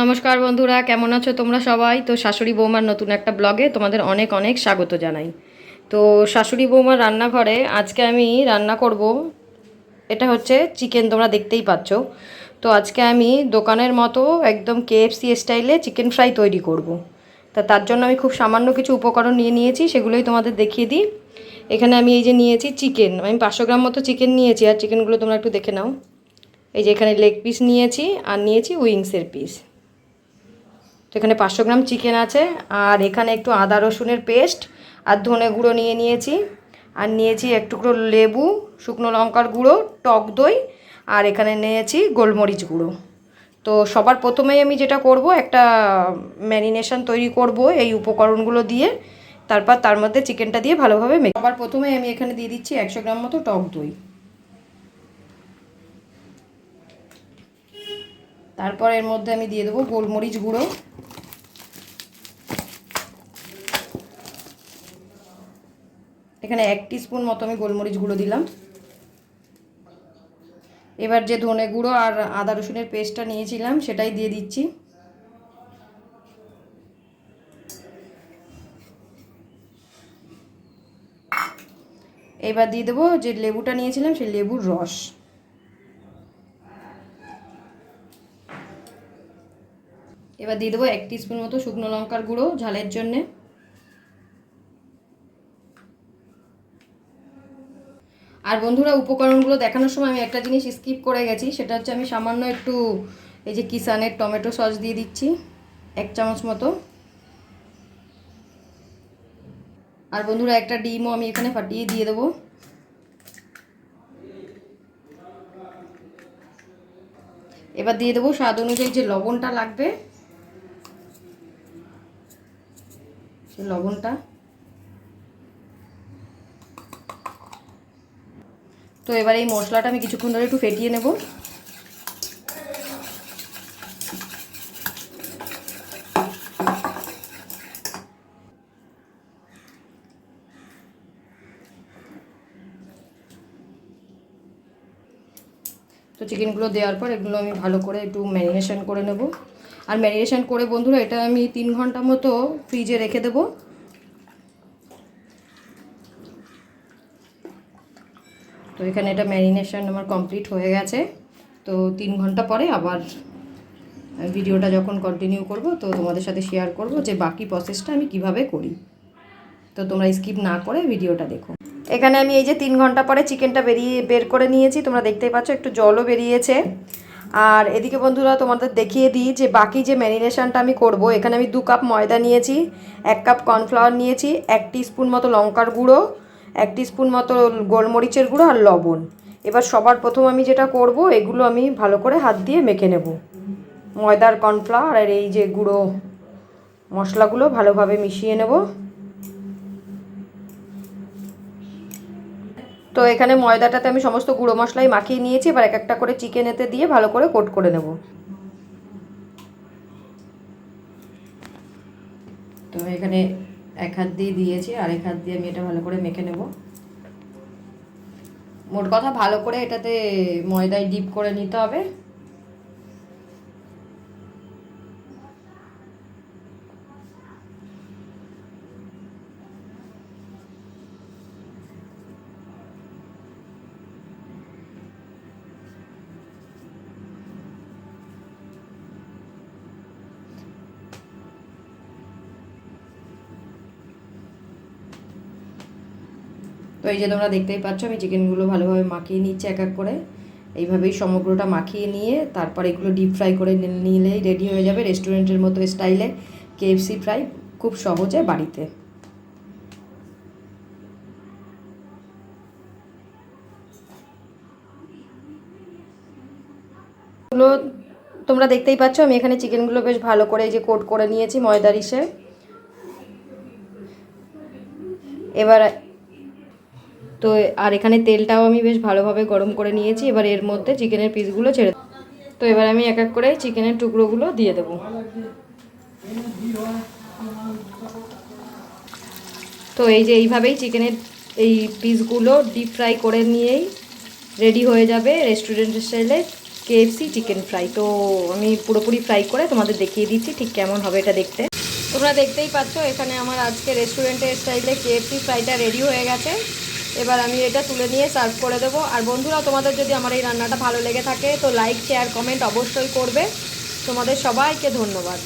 নমস্কার বন্ধুরা, কেমন আছো তোমরা সবাই? তো শাশুড়ি বৌমার নতুন একটা ব্লগে তোমাদের অনেক অনেক স্বাগত জানাই। তো শাশুড়ি বৌমার রান্নাঘরে আজকে আমি রান্না করব, এটা হচ্ছে চিকেন, তোমরা দেখতেই পাচ্ছ। তো আজকে আমি দোকানের মতো একদম কেএফসি স্টাইলে চিকেন ফ্রাই তৈরি করব। তা তার জন্য আমি খুব সামান্য কিছু উপকরণ নিয়ে নিয়েছি, সেগুলোই তোমাদের দেখিয়ে দিই। এখানে আমি এই যে নিয়েছি চিকেন, আমি পাঁচশো গ্রাম মতো চিকেন নিয়েছি, আর চিকেনগুলো তোমরা একটু দেখে নাও। এই যে এখানে লেগ পিস নিয়েছি, আর নিয়েছি উইংসের পিস তো এখানে পাঁচশো গ্রাম চিকেন আছে। আর এখানে একটু আদা রসুনের পেস্ট আর ধনে গুঁড়ো নিয়ে নিয়েছি। আর নিয়েছি এক টুকরো লেবু, শুকনো লঙ্কার গুঁড়ো, টক দই আর এখানে নিয়েছি গোলমরিচ গুঁড়ো। তো সবার প্রথমেই আমি যেটা করব, একটা ম্যারিনেশন তৈরি করব এই উপকরণগুলো দিয়ে। তারপর তার মধ্যে চিকেনটা দিয়ে ভালোভাবে মেখে সবার প্রথমে আমি এখানে দিয়ে দিচ্ছি একশো গ্রাম মতো টক দই। তারপর এর মধ্যে আমি দিয়ে দেবো গোলমরিচ গুঁড়ো। এখানে এক স্পুন মতো আমি গোলমরিচ গুঁড়ো দিলাম। এবার যে ধনে গুঁড়ো আর আদা রসুনের পেস্টটা নিয়েছিলাম, সেটাই দিয়ে দিচ্ছি। এবার দিয়ে দেবো যে লেবুটা নিয়েছিলাম, সেই লেবুর রস। এবার দিয়ে দেবো এক স্পুন মতো শুকনো লঙ্কার গুঁড়ো ঝালের জন্যে। আর বন্ধুরা, উপকরণগুলো দেখানোর সময় আমি একটা জিনিস স্কিপ করে গেছি, সেটা হচ্ছে আমি সামান্য একটু এই যে কিষানের টমেটো সস দিয়ে দিচ্ছি, এক চামচ মতো। আর বন্ধুরা, একটা ডিমও আমি এখানে ফাটিয়ে দিয়ে দেবো। এবার দিয়ে দেবো স্বাদ অনুযায়ী যে লবণটা লাগবে সেই লবণটা। তো এবার এই মশলাটা আমি কিছুক্ষণ ধরে একটু ফেটিয়ে নেব। তো চিকেনগুলো দেওয়ার পর এগুলো আমি ভালো করে একটু ম্যারিনেশন করে নেব। আর ম্যারিনেশন করে বন্ধুরা এটা আমি তিন ঘণ্টা মতো ফ্রিজে রেখে দেবো। তো এখানে এটা ম্যারিনেশন আমার কমপ্লিট হয়ে গেছে। তো তিন ঘণ্টা পরে আবার ভিডিওটা যখন কন্টিনিউ করব, তো তোমাদের সাথে শেয়ার করব যে বাকি প্রসেসটা আমি কীভাবে করি। তো তোমরা স্কিপ না করে ভিডিওটা দেখো। এখানে আমি এই যে তিন ঘণ্টা পরে চিকেনটা বেরিয়ে বের করে নিয়েছি, তোমরা দেখতেই পাচ্ছ একটু জলও বেরিয়েছে। আর এদিকে বন্ধুরা তোমাদের দেখিয়ে দিই যে বাকি যে ম্যারিনেশনটা আমি করব, এখানে আমি দু কাপ ময়দা নিয়েছি, এক কাপ কর্নফ্লাওয়ার নিয়েছি, এক স্পুন মতো লঙ্কার গুঁড়ো এক স্পুন মতো গোলমরিচের গুঁড়ো আর লবণ। এবার সবার প্রথম আমি যেটা করব, এগুলো আমি ভালো করে হাত দিয়ে মেখে নেব। ময়দার কর্নফ্লাওয়ার আর এই যে গুঁড়ো মশলাগুলো ভালোভাবে মিশিয়ে নেব। তো এখানে ময়দাটাতে আমি সমস্ত গুঁড়ো মশলাই মাখিয়ে নিয়েছি, এবার এক একটা করে চিকেন এতে দিয়ে ভালো করে কোট করে নেব। তো এখানে এক হাত দিয়ে দিয়েছি আর এক হাত দিয়ে আমি এটা ভালো করে মেখে নেব। মোট কথা ভালো করে এটাতে ময়দায় ডিপ করে নিতে হবে। তো এই যে তোমরা দেখতেই পাচ্ছ, আমি চিকেনগুলো ভালোভাবে মাখিয়ে নিচ্ছি এক এক করে। এইভাবেই সমগ্রটা মাখিয়ে নিয়ে তারপর এগুলো ডিপ ফ্রাই করে নিলেই রেডি হয়ে যাবে রেস্টুরেন্টের মতো স্টাইলে কেএফসি ফ্রাই খুব সহজে বাড়িতে। গুলো তোমরা দেখতেই পাচ্ছ, আমি এখানে চিকেনগুলো বেশ ভালো করে এই যে কোট করে নিয়েছি ময়দার ইসে এবার তো আর এখানে তেলটাও আমি বেশ ভালোভাবে গরম করে নিয়েছি। এবার এর মধ্যে চিকেনের পিসগুলো ছেড়ে তো এবার আমি এক এক করে চিকেনের টুকরোগুলো দিয়ে দেব। তো এই যে এইভাবেই চিকেনের এই পিসগুলো ডিপ ফ্রাই করে নিয়েই রেডি হয়ে যাবে রেস্টুরেন্ট স্টাইলে কেএফসি চিকেন ফ্রাই তো আমি পুরোপুরি ফ্রাই করে তোমাদের দেখিয়ে দিচ্ছি ঠিক কেমন হবে এটা দেখতে। তোমরা দেখতেই পাচ্ছ এখানে আমার আজকে রেস্টুরেন্টের স্টাইলে কেএফসি ফ্রাইটা রেডি হয়ে গেছে। এবার আমি এটা তুলে নিয়ে সার্ভ করে দেবো। আর বন্ধুরা, তোমাদের যদি আমার এই রান্নাটা ভালো লেগে থাকে, তো লাইক শেয়ার কমেন্ট অবশ্যই করবে। তোমাদের সবাইকে ধন্যবাদ।